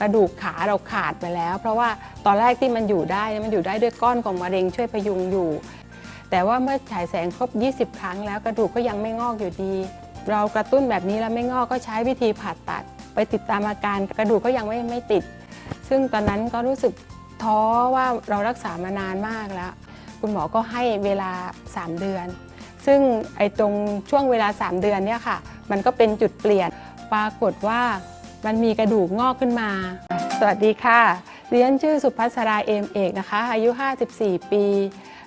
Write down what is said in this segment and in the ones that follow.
กระดูกขาเราขาดไปแล้ว เพราะว่าตอนแรกที่มันอยู่ได้มันอยู่ได้ด้วยก้อนของมะเร็งช่วยพยุงอยู่ แต่ว่าเมื่อฉายแสงครบ 20 ครั้งแล้วกระดูกก็ยังไม่งอกอยู่ดี เรากระตุ้นแบบนี้แล้วไม่งอกก็ใช้วิธีผ่าตัด ไปติดตามอาการกระดูกก็ยังไม่ไม่ติด ซึ่งตอนนั้นก็รู้สึกท้อว่าเรารักษามานานมากแล้ว คุณหมอก็ให้เวลา 3 เดือน ซึ่งไอ้ตรงช่วงเวลา 3 เดือนเนี่ยค่ะ มันก็เป็นจุดเปลี่ยนปรากฏว่า มันมีกระดูกงอกขึ้นมา สวัสดีค่ะเรียนชื่อสุภัสราเอมเอกนะคะ อายุ 54 ปี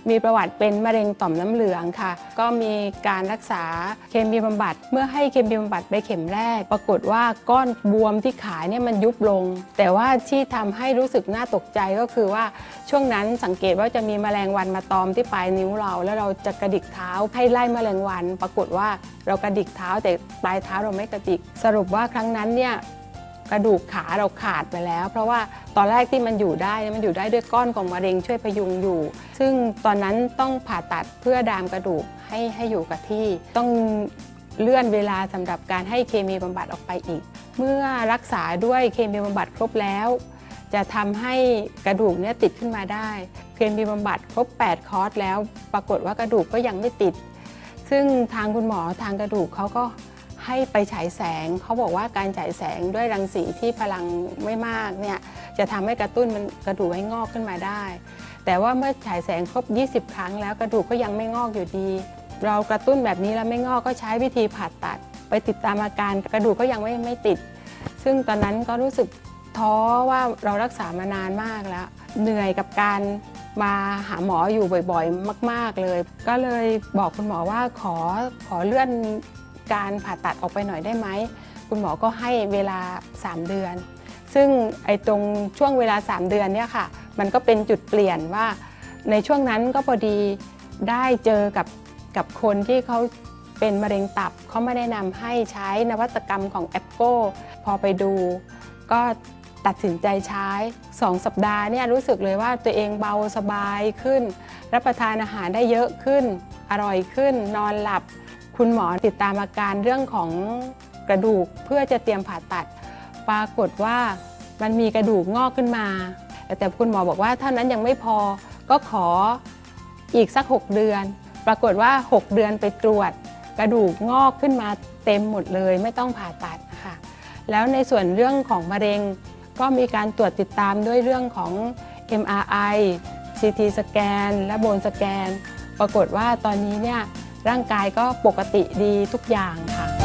มีประวัติเป็นมะเร็งต่อมน้ำเหลืองค่ะ ก็มีการรักษาเคมีบำบัด เมื่อให้เคมีบำบัดไปเข็มแรก ปรากฏว่าก้อนบวมที่ขาเนี่ยมันยุบลง แต่ว่าที่ทำให้รู้สึกน่าตกใจก็คือว่าช่วงนั้นสังเกตว่าจะมีมแมลงวันมาตอมที่ปลายนิ้วเรา แล้วเราจะกระดิกเท้าให้ไล่มแมลงวัน ปรากฏว่าเรากระดิกเท้าแต่ปลายเท้าเราไม่กระดิก สรุปว่าครั้งนั้นเนี่ย กระดูกขาเราขาดไปแล้ว เพราะว่าตอนแรกที่มันอยู่ได้มันอยู่ได้ด้วยก้อนของมะเร็งช่วยพยุงอยู่ ซึ่งตอนนั้นต้องผ่าตัดเพื่อดามกระดูกให้ให้อยู่กับที่ ต้องเลื่อนเวลาสำหรับการให้เคมีบำบัดออกไปอีก เมื่อรักษาด้วยเคมีบำบัดครบแล้ว จะทำให้กระดูกเนี่ยติดขึ้นมาได้ เคมีบำบัดครบ 8 คอร์สแล้ว ปรากฏว่ากระดูกก็ยังไม่ติด ซึ่งทางคุณหมอทางกระดูกเขาก็ ให้ไปฉายแสงเขาบอกว่าการฉายแสงด้วยรังสีที่พลังไม่มากเนี่ยจะทำให้กระตุ้นมันกระดูกให้งอกขึ้นมาได้ แต่ว่าเมื่อฉายแสงครบ 20 ครั้งแล้วกระดูกก็ยังไม่งอกอยู่ดี เรากระตุ้นแบบนี้แล้วไม่งอกก็ใช้วิธีผ่าตัด ไปติดตามอาการกระดูกก็ยังไม่ไม่ติด ซึ่งตอนนั้นก็รู้สึกท้อว่าเรารักษามานานมากแล้ว เหนื่อยกับการมาหาหมออยู่บ่อยๆ มาก ๆเลย ก็เลยบอกคุณหมอว่าขอขอเลื่อน การผ่าตัดออกไปหน่อยได้ไหม คุณหมอก็ให้เวลา 3 เดือน ซึ่งไอ้ตรงช่วงเวลา 3 เดือนเนี่ยค่ะ มันก็เป็นจุดเปลี่ยนว่า ในช่วงนั้นก็พอดีได้เจอกับกับคนที่เขาเป็นมะเร็งตับเขาไม่ได้นำให้ใช้นวัตกรรมของแอปโก้พอไปดูก็ตัดสินใจใช้2สัปดาห์เนี่ยรู้สึกเลยว่าตัวเองเบาสบายขึ้น รับประทานอาหารได้เยอะขึ้น อร่อยขึ้น นอนหลับ คุณหมอติดตามอาการเรื่องของกระดูกเพื่อจะเตรียมผ่าตัด ปรากฏว่ามันมีกระดูกงอกขึ้นมา แต่คุณหมอบอกว่าเท่านั้นยังไม่พอก็ขออีกสัก 6 เดือน ปรากฏว่า 6 เดือนไปตรวจ กระดูกงอกขึ้นมาเต็มหมดเลย ไม่ต้องผ่าตัดนะคะแล้วในส่วนเรื่องของมะเร็งก็มีการตรวจติดตามด้วยเรื่องของ MRI CT สแกนและโบนสแกน ปรากฏว่าตอนนี้เนี่ย ร่างกายก็ปกติดีทุกอย่างค่ะ